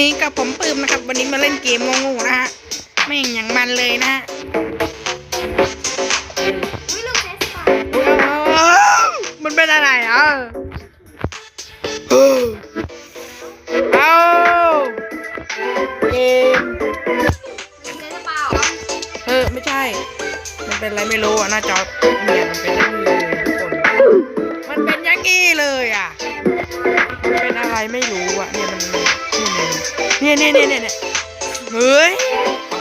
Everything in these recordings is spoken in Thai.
นี้กับผมปื้มนะครับ วันนี้มาเล่นเกมงงๆนะฮะแม่งอย่างมันเลยนะฮะอุ้ยลูกเทสก่อนอ้าวมันเป็นอะไรอะเอาเกมเทสเปล่าเหรอเออไม่ใช่ มันเป็นอะไรไม่รู้อะหน้าจอเนี่ยมันเป็นอยังนี้เลยทุกคนมันเป็นอยังงี้เลยอะมันเป็นอะไรไม่รู้อะ เนี่ยเนี่ยเนี่ยเนี่ยเฮ้ย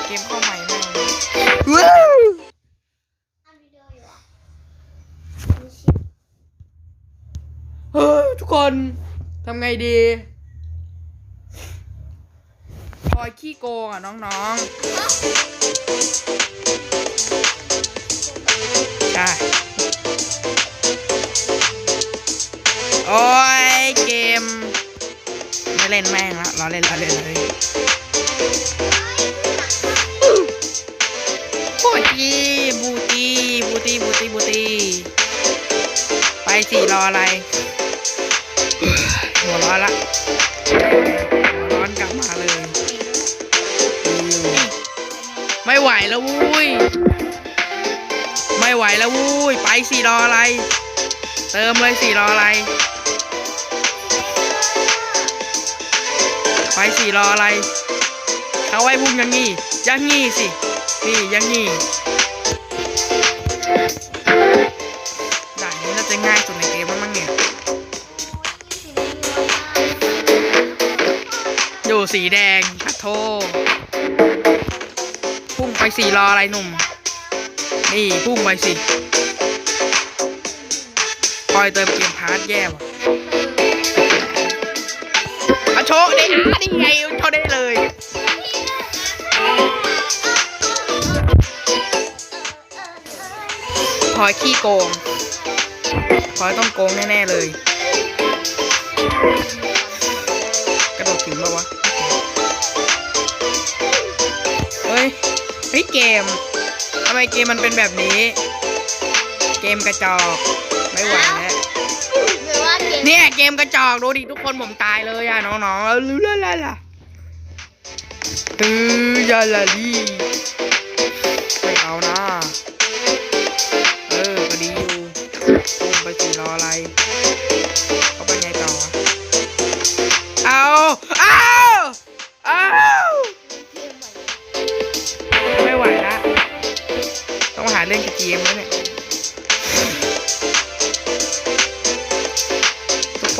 เกมเข้าใหม่แม่งว้าวเฮ้ยทุกคนทำไงดีพอยขี้โกงอะน้องๆใช่โอ้ย เล่นแม่งละเราเล่นเราเล่นเลยโอ้บูตี้บูตี้บูตี้บูตี้ไปสิรออะไรหัวร้อนละหัวร้อนกลับมาเลย ไม่ไหวแล้ววุ้ยไม่ไหวแล้ววุ้ยไปสิรออะไร เติมเลยสิรออะไร ไปสิรออะไรเขาไว้พุ่งยังงี้ยังงี้สิ นี่ยังงี้ด่านนี้น่าจะง่ายสุดในเกมแล้วมั้งเนี่ย อยู่สีแดงขัดโทษพุ่งไปสีรออะไรหนุ่ม นี่พุ่งไปสิคอยเติมเกมพาร์ทแย่ว่ะ โชว์ได้อะนี่ไงโชว์ได้เลยพลอยขี้โกงพลอยต้องโกงแน่ๆเลย กระโดดถึงปะวะ เฮ้ย เฮ้ยเกม ทำไมเกมมันเป็นแบบนี้ เกมกระจอก ไม่ไหว เกมกระจอกดูดิทุกคนผมตายเลยอะน้องๆแล้วละละละเออยาลาลีไม่เอานะ เออก็ดีอยู่ไปสิรออะไรเขาไปไงต่อเอาเอาเอาไม่ไหวละต้องหาเล่นกับเกมแล้วเนี่ย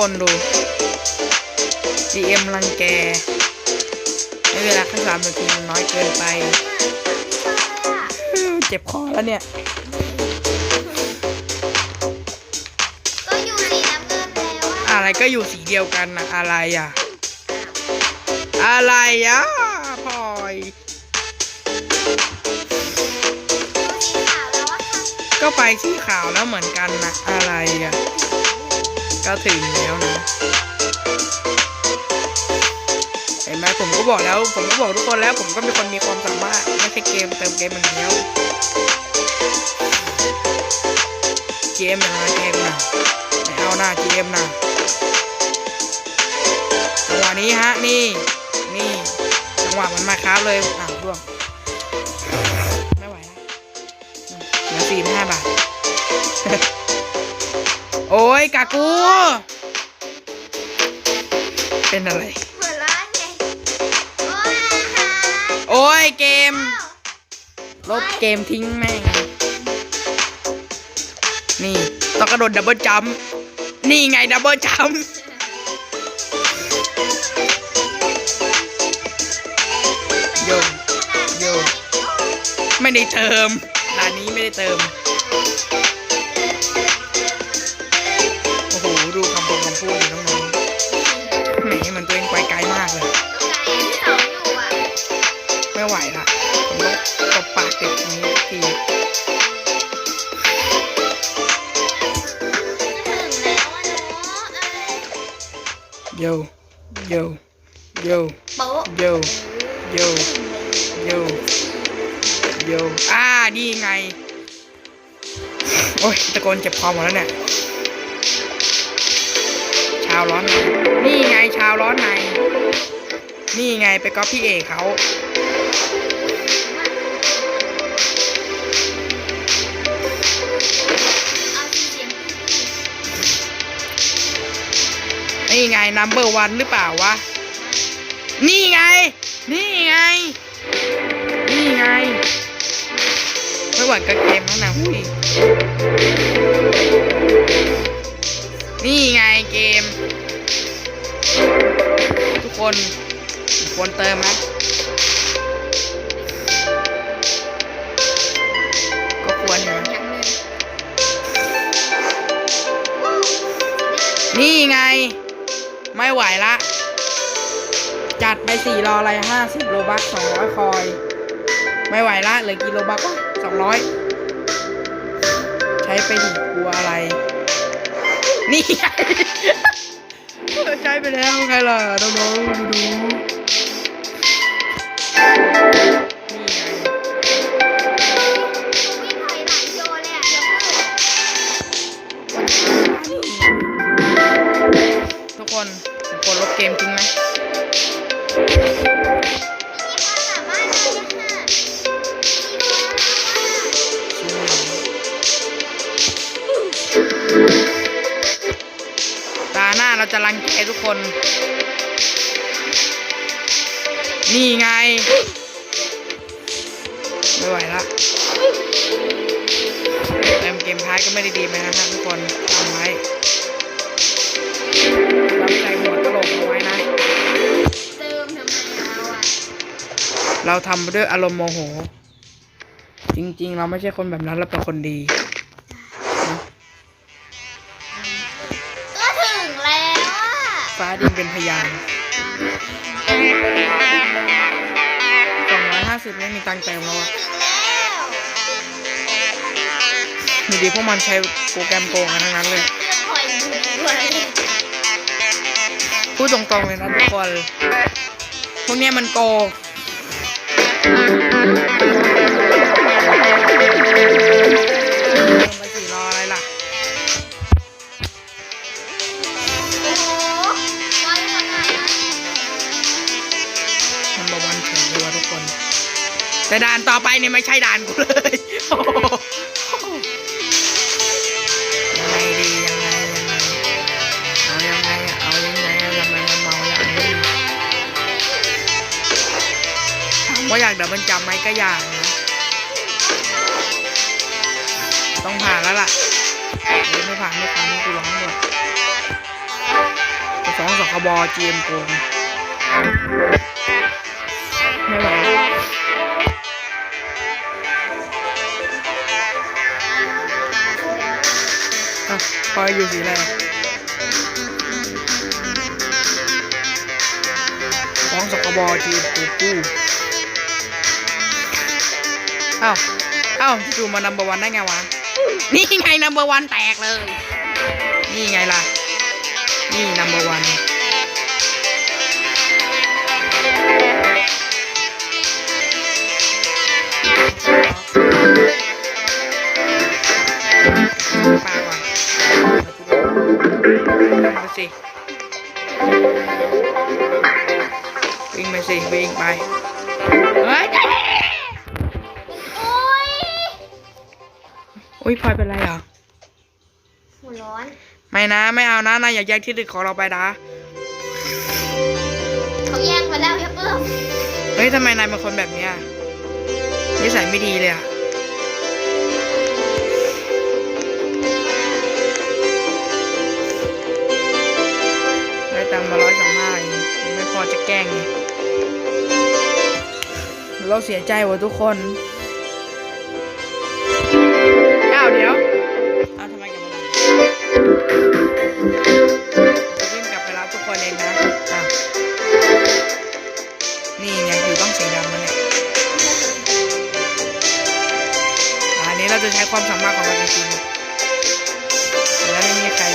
คนดู GM รังแกในเวลาแค่สามนาทีมันน้อยเกินไป เจ็บคอแล้วเนี่ย ก็อยู่สีน้ำเงินแล้วอะอะไรก็อยู่สีเดียวกันนะอะไรอะ อะไรอะพลอยดูสีขาวแล้วอะค่ะก็ไปสีขาวแล้วเหมือนกันนะอะไรอะ ก็ถึงแล้วนะเห็นไหมผมก็บอกแล้ว ผมก็บอกทุกคนแล้วผมก็เป็นคนมีความสามารถไม่ใช่เกมเติมเกมอย่างเดียวเกมอย่างไรเกมนะไม่เอาหน้าเกมนะจังหวะนี้ฮะนี่นี่จังหวะมันมาครับเลยอ้าวร่วงไม่ไหวแล้วเหลือสี่ห้าบาท โอ้ยกากู เป็นอะไร หัวร้อนไงโอ้ยอาหารโอ้ยเกม ลบเกมทิ้งแม่ง นี่ ต้องกระโดดดับเบิลจัมป์นี่ไงดับเบิลจัมป์โยโยไม่ได้เติมด่านนี้ไม่ได้เติม โยโยโยโป๊ะโยโยโยโยอ่านี่ไง โอ้ยตะโกนเจ็บคอหมดแล้วเนี่ย ชาวร้อนในนี่ไงชาวร้อนในนี่ไงไปก๊อปพี่เอกเขาเอา นัมเบอร์วันหรือเปล่าวะ นี่ไง นี่ไง นี่ไง ไม่หวั่นกับเกมแล้วนะพี่นี่ไงเกม ทุกคนควรเติมไหม ไม่ไหวละ จัดไปสี่รออะไรห้าสิบโลบักสองร้อยคอย ไม่ไหวละเหลือกี่โลบักวะสองร้อยใช้ไปดิกลัวอะไร นี่ไงใช้ไปแล้วใครล่ะน้องๆดูดูนี่ไงวิ่งถอยหลังโยนเลยอะเดี๋ยวพึ่งทุกคนผม กดลบเกมทิ้งไหมตาหน้าเราจะรังแกทุกคน นี่ไง ไม่ไหวละเติมเกมท้ายก็ไม่ได้ดีไหมนะฮะทุกคนทำไว้รับใจ เราทำด้วยอารมณ์โมโห จริง ๆ เราไม่ใช่คนแบบนั้นเราเป็นคนดี ก็ถึงแล้วอะฟ้าดินเป็นพยานสองร้อยห้าสิบไม่มีตังค์เติมแล้วอะถึงแล้วอยู่ดีพวกมันใช้โปรแกรมโกงกันทั้งนั้นเลยเพื่อนคอยดูด้วยพูดตรงๆเลยนะทุกคน พวกเนี้ยมันโกง แต่ด่านต่อไปเนี่ยไม่ใช่ด่านกูเลย ว่าอยากเดี๋ยวมันจำไหมก็อยากนะต้องผ่านแล้วล่ะเดี๋ยไม่ผ่านไม่ผ่านมีกูร้องหมดจะฟ้องสคบจีเอ็มโกงไม่ไหวอะคอยอยู่สีอะไรอะฟ้องสคบจีเอ็มโกกู้ อ้าวอ้าวจู่มานัมเบอร์วันได้ไงวะ นี่ไงนัมเบอร์วันแตกเลย นี่ไงล่ะ นี่นัมเบอร์วัน อุ้ยพลอยเป็นไรอะหัวร้อน ไม่นะ ไม่เอานะนายอย่าแยกที่ดึกของเราไปนะเขาแยกมาแล้วเอฟเอิมเฮ้ยทำไมนายเป็นคนแบบเนี้ยนิสัยไม่ดีเลยอะได้ตังค์มาร้อยสองห้าเองยังไม่พอจะแกล้งไงเราเสียใจว่ะทุกคน อ้าเดี๋ยวอ้าทำไมกลับมาล่ะจะวิ่งกลับไปรับทุกคนเองนะอ้าวนี่ไงอยู่ต้องสีดำมาเนี่ยอันนี้เราจะใช้ความสามารถของเราจริงๆแล้วไม่มีใคร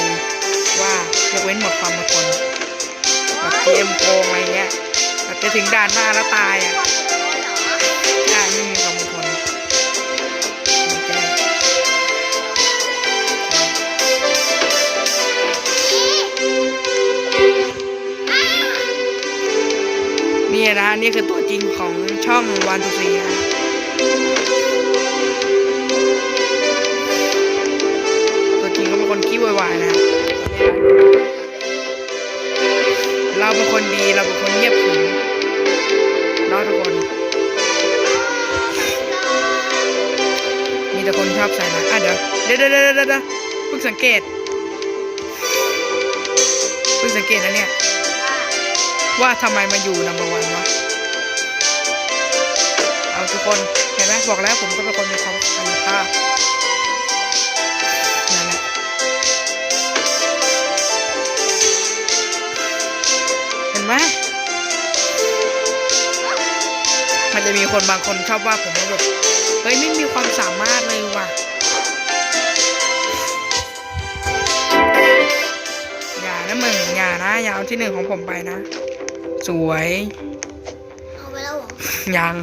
ว่ายกเว้นหมดความอดทนแบบเกมโกงอะไรเงี้ยแบบจะถึงด่านหน้าแล้วตายอะความรู้เหรอใช่ไม่มีความ นี่อ้านนี่คือตัวจริงของช่องวันทูซีนะตัวจริงเขาเป็นคนขี้วายๆนะเราเป็นคนดีเราเป็นคนเงียบขรึมเนะทุกคนมีแต่คนชอบใส่นะอะเดี๋ยวเดี๋ยวเดี๋ยวเดี๋ยวเดี๋ยวเดี๋ยวเพิ่งสังเกตเพิ่งสังเกตนะเนี่ย ว่าทำไมมาอยู่นัมเบอร์วันวะเอาทุกคนเห็นไหมบอกแล้วผมก็เป็นคนมีความคุณภาพนั่นแหละเห็นไหมมันจะมีคนบางคนชอบว่าผมว่าแบบเฮ้ยไม่มีความสามารถเลยว่ะอย่านะมึงอย่านะอย่าเอาที่หนึ่งของผมไปนะ สวย เอาไปแล้วเหรอ ยัง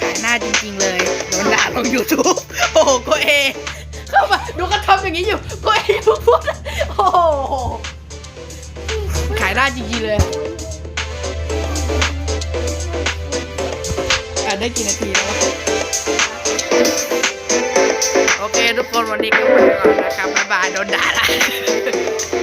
ขายหน้าจริงๆเลย โดนด่าลง YouTube โอ้โหโก็เอ เข้ามาดูก็ทำอย่างนี้อยู่โก็เอพูดโอ้โหขายหน้าจริงๆเลยอะได้กี่นาทีแล้ววะ โอเคทุกคนวันนี้ก็ไปก่อนนะครับบ๊ายบายโดนด่าละ